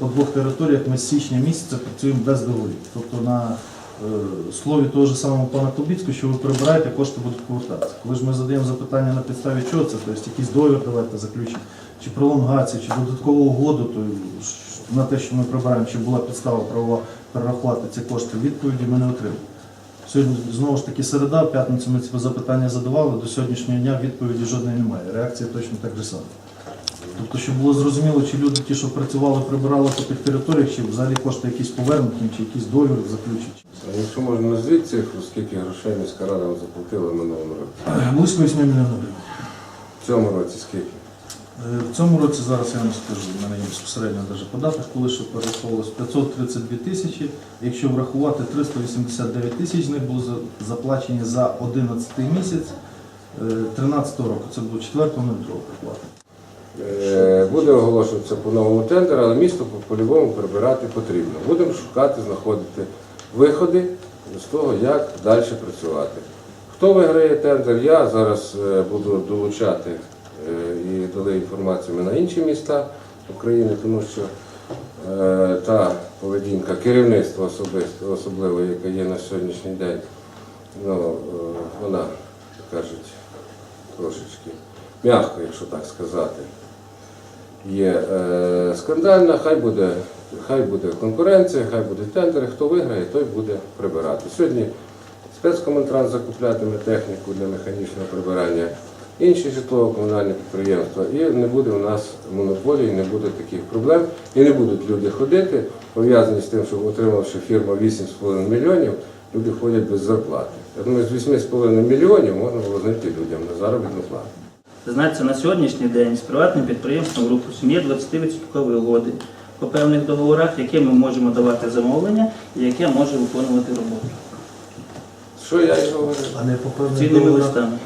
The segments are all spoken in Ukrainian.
по двох територіях ми з січня місяця працюємо без договорів. Тобто на е, слові того ж самого пана Клубіцького, що ви прибираєте, кошти будуть повертатися. Коли ж ми задаємо запитання на підставі чого це, тобто якийсь договір давайте заключити, чи пролонгацію, чи додаткову угоду, то на те, що ми прибираємо, чи була підстава правова перерахувати ці кошти, відповіді ми не отримали. Сьогодні знову ж таки середа, в п'ятницю ми ці запитання задавали, до сьогоднішнього дня відповіді жодної немає. Реакція точно так же сама. Тобто, щоб було зрозуміло, чи люди ті, що працювали, прибирали по тих територіях, чи взагалі кошти якісь повернуті, чи якийсь договір заключить. А Якщо можна назвіть цифру, скільки грошей міська рада вам заплатила минулому році? Близько 8 мільйонів гривень. В цьому році скільки? Е, В цьому році зараз я вам скажу, в мене є безпосередньо навіть податок, коли що перераховувалось 532 тисячі. Якщо врахувати 389 тисяч, з них було заплачені за 11 місяць 13 року. Це було 4 другого проплати. Е, Буде оголошуватися по новому тендеру, але місто по- по-любому прибирати потрібно. Будемо шукати, знаходити виходи з того, як далі працювати. Хто виграє тендер, я зараз е, буду долучати е, і дали інформацію на інші міста України, тому що та поведінка керівництва особисто, особливо, яка є на сьогоднішній день, ну, вона, кажуть, трошечки м'яко, якщо так сказати, є е, скандальна, хай буде, хай буде конкуренція, хай буде тендери, хто виграє, той буде прибирати. Сьогодні спецкоментранс закуплятиме техніку для механічного прибирання, інші житлово-комунальні підприємства, і не буде у нас монополії, не буде таких проблем, і не будуть люди ходити, пов'язані з тим, що отримавши фірма 8,5 мільйонів, люди ходять без зарплати. Я думаю, з 8,5 мільйонів можна було знайти людям на заробітну плату. Знається, на сьогоднішній день з приватним підприємством «Рухусом» є 20% угоди по певних договорах, які ми можемо давати замовлення і яке може виконувати роботу. Що я і говорив? А не по певних Цінними договорах? листами.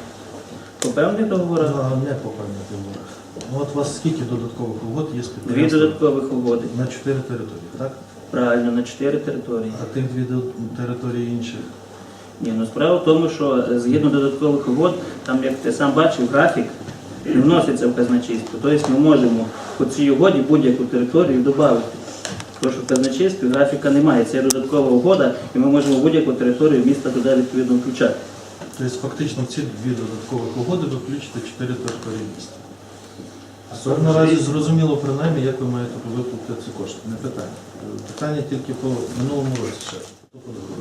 По певних договорах А, Не по певних договорах. Ну, от у вас скільки додаткових угод є з дві підприємством? додаткових угоди. На чотири території, так? Правильно, на чотири території. А тих дві до- території інші. Ні, ну справа в тому, що е, згідно додаткових угод, там, як ти сам бачив, графік не вноситься в казначейство. Тобто ми можемо по цій угоді будь-яку територію додати. Тому що в казначействі графіка немає. Це є додаткова угода, і ми можемо будь-яку територію міста туди відповідно включати. Тобто фактично в ці дві додаткових угоди ви включите чотири території міста. Тепер наразі зрозуміло принаймні, як ви маєте виплатити ці кошти. Не питання. Питання тільки по минулому році ще.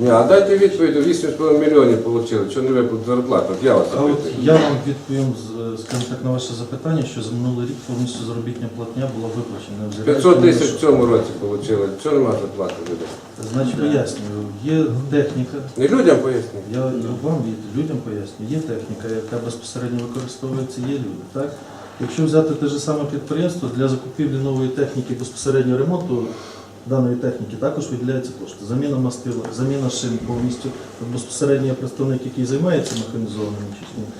Ні, а дайте відповідь, 8,5 мільйонів отримали, чого не виплатили зарплату? От я вас А от запитую. я вам відповім, з- скажімо так, на ваше запитання, що за минулий рік повністю заробітня платня була виплачена. Не 500 тому тисяч що- в цьому році отримали, чого немає зарплати людей? Значить, пояснюю, є техніка, Не людям поясніть. Я вам і людям пояснюю, є техніка, яка безпосередньо використовується, є люди. Так? Якщо взяти те ж саме підприємство для закупівлі нової техніки, безпосередньо ремонту даної техніки також виділяються кошти. Заміна мастила, заміна шин повністю. Безпосередньо представник, який займається механізованими частинами.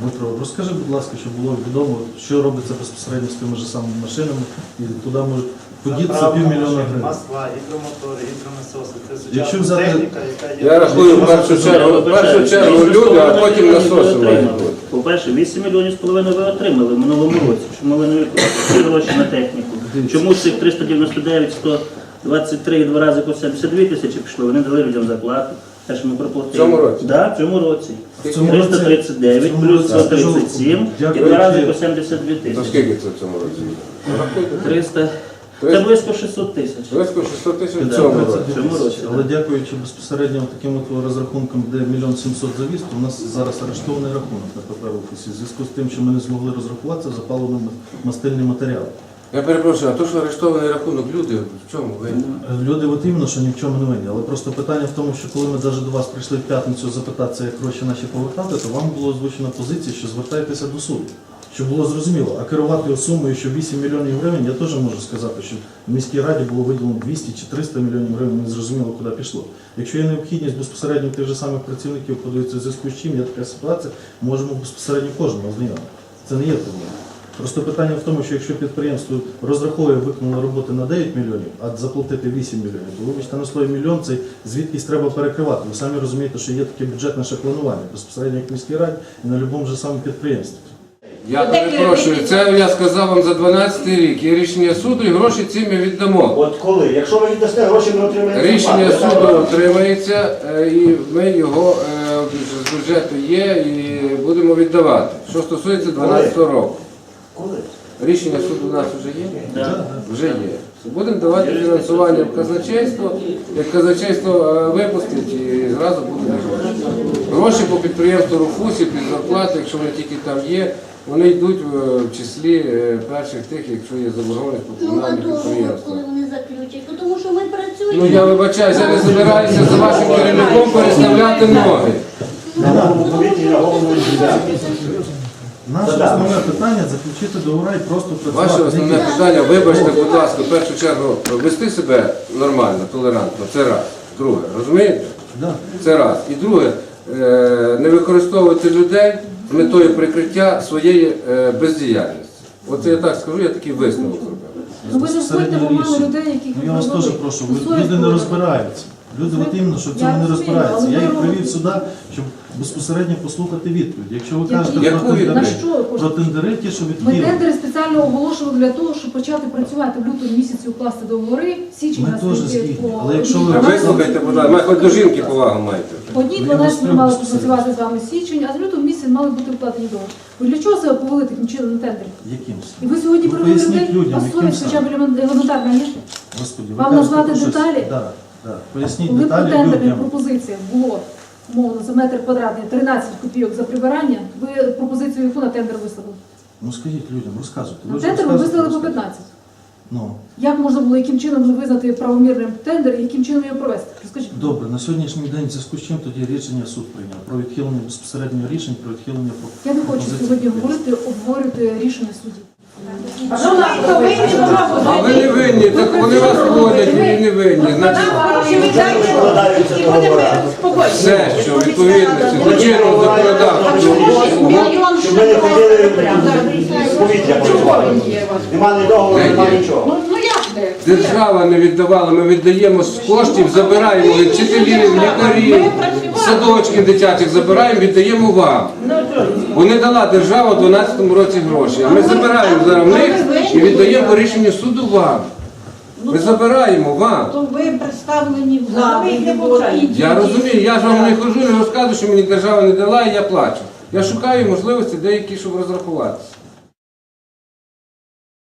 Дмитро, розкажи, будь ласка, щоб було відомо, що робиться безпосередньо з тими ж самими машинами, і туди можуть подітися півмільйона машин, гривень. Масла, гідромотори, гідронасоси. Це Якщо сучасна взяти- техніка, яка є. Я рахую в першу чергу, в першу чергу люди, а потім насоси мають бути. По-перше, 8 мільйонів з половиною ви отримали в минулому році. Чому ви не гроші на техніку? Чому з цих 399, 123 і два рази по 72 тисячі пішло? Вони дали людям зарплату. Те, що ми проплатили. В цьому році? Да, в цьому році. В цьому році- 339 плюс 137 і два рази по 72 То тисячі. скільки це в цьому році? Рахуйте. 300. Це близько 600 тисяч. Близько 600 тисяч в Да, цьому в році. цьому році, Але дякуючи безпосередньо таким от розрахункам, де мільйон сімсот завіз, то у нас зараз арештований рахунок на ПП офісі. В зв'язку з тим, що ми не змогли розрахуватися за паливно-мастильні матеріали. Я перепрошую, а то, що арештований рахунок, люди в чому ви? Люди от іменно, що ні в чому не винні. Але просто питання в тому, що коли ми навіть до вас прийшли в п'ятницю запитатися, як гроші наші повертати, то вам було озвучена позиція, що звертайтеся до суду. Щоб було зрозуміло, а керувати сумою, що 8 мільйонів гривень, я теж можу сказати, що в міській раді було виділено 200 чи 300 мільйонів гривень, не зрозуміло, куди пішло. Якщо є необхідність безпосередньо тих же самих працівників, подивитися в зв'язку з чим є така ситуація, можемо безпосередньо кожного ознайомити. Це не є проблема. Просто питання в тому, що якщо підприємство розраховує виконану роботи на 9 мільйонів, а заплатити 8 мільйонів, то вибачте на слові мільйон цей звідкись треба перекривати. Ви самі розумієте, що є таке бюджетне ще планування безпосередньо як міській раді і на будь-якому же самому підприємстві. Я перепрошую, це я сказав вам за 12 рік. Є рішення суду і гроші ці ми віддамо. От коли? Якщо ви віддасте гроші, ми отримаємо. Рішення суду отримається, е, і ми його е, з бюджету є і будемо віддавати. Що стосується 12 року. Коли? Рішення суду у нас вже є? Да. Вже є. Будемо давати фінансування в казначейство. Як казначейство е, випустить, і зразу буде гроші. Гроші по підприємству Руфусі під зарплату, якщо вони тільки там є, вони йдуть в числі е, перших тих, якщо є заборгованість по Ну, а комунальних підприємствах. коли вони заключать, Ну, тому що ми працюємо. Ну я вибачаюся, я не збираюся за вашим керівником переставляти ноги. На голову повітря, на голову. Наше Да-да. основне питання заключити договори і просто працювати. Ваше основне питання, вибачте, будь ласка, в першу чергу, вести себе нормально, толерантно, це раз. Друге, розумієте? Да. Це раз. І друге, е, не використовувати людей з метою прикриття своєї е, бездіяльності. Оце я так скажу, я такий висновок зробив. Ну ви не входьте в оману людей, яких Ну я вас теж прошу, Ну, ви- люди не розбираються. Люди от іменно, що в цьому не розбираються. Я їх привів сюди, щоб безпосередньо послухати відповідь. Якщо ви кажете Яку про тендери, На відповідь? що про тендери, ті, що Ми тендери спеціально оголошували для того, щоб почати працювати в лютому місяці, укласти договори, січень Ми нас теж згідні, по але якщо ви- Вислухайте, будь ласка, хоч до жінки повагу маєте. По одній Ну, я 12 ми мали прямо працювати з вами січень, а з лютого місяця мали бути вкладені договори. Ви для чого себе повели таким чином на тендері? Якимось. І ви сьогодні Ну, привели поясніть людей, людям, а яким совість хоча б саме. елементарна є? Господи, ви Вам кажете назвати щось- деталі? Да, да. Поясніть Коли по деталі тендерних людям. пропозиціях було умовно за метр квадратний 13 копійок за прибирання, ви пропозицію яку на тендер виставили? Ну скажіть людям, розказуйте. На ж тендер ви розказуєте, виставили по розказуєте. 15. Ну, Як можна було, яким чином визнати правомірним тендер і яким чином його провести? Розкажіть. добре, на сьогоднішній день в зв'язку з чим тоді рішення суд прийняв про відхилення безпосереднього рішень, про відхилення про Я не хочу пропозиції. сьогодні говорити, обговорювати рішення судів. А ви не винні, так вони вас ходять, ви не винні. Значить, все, що відповідності до чинного законодавства. Щоб ми не ходили повітря працювати. Нема ні договору, нема нічого. Ну? Держава не віддавала, ми віддаємо з коштів, забираємо від вчителів, лікарів, садочків дитячих забираємо, віддаємо вам. Бо не дала держава у 2012 році гроші. А ми забираємо зараз в них і віддаємо по рішенню суду вам. Ми забираємо вам. То ви представлені в залі. Я розумію, я ж вам не хожу, не розказую, що мені держава не дала, і я плачу. Я шукаю можливості деякі, щоб розрахуватися.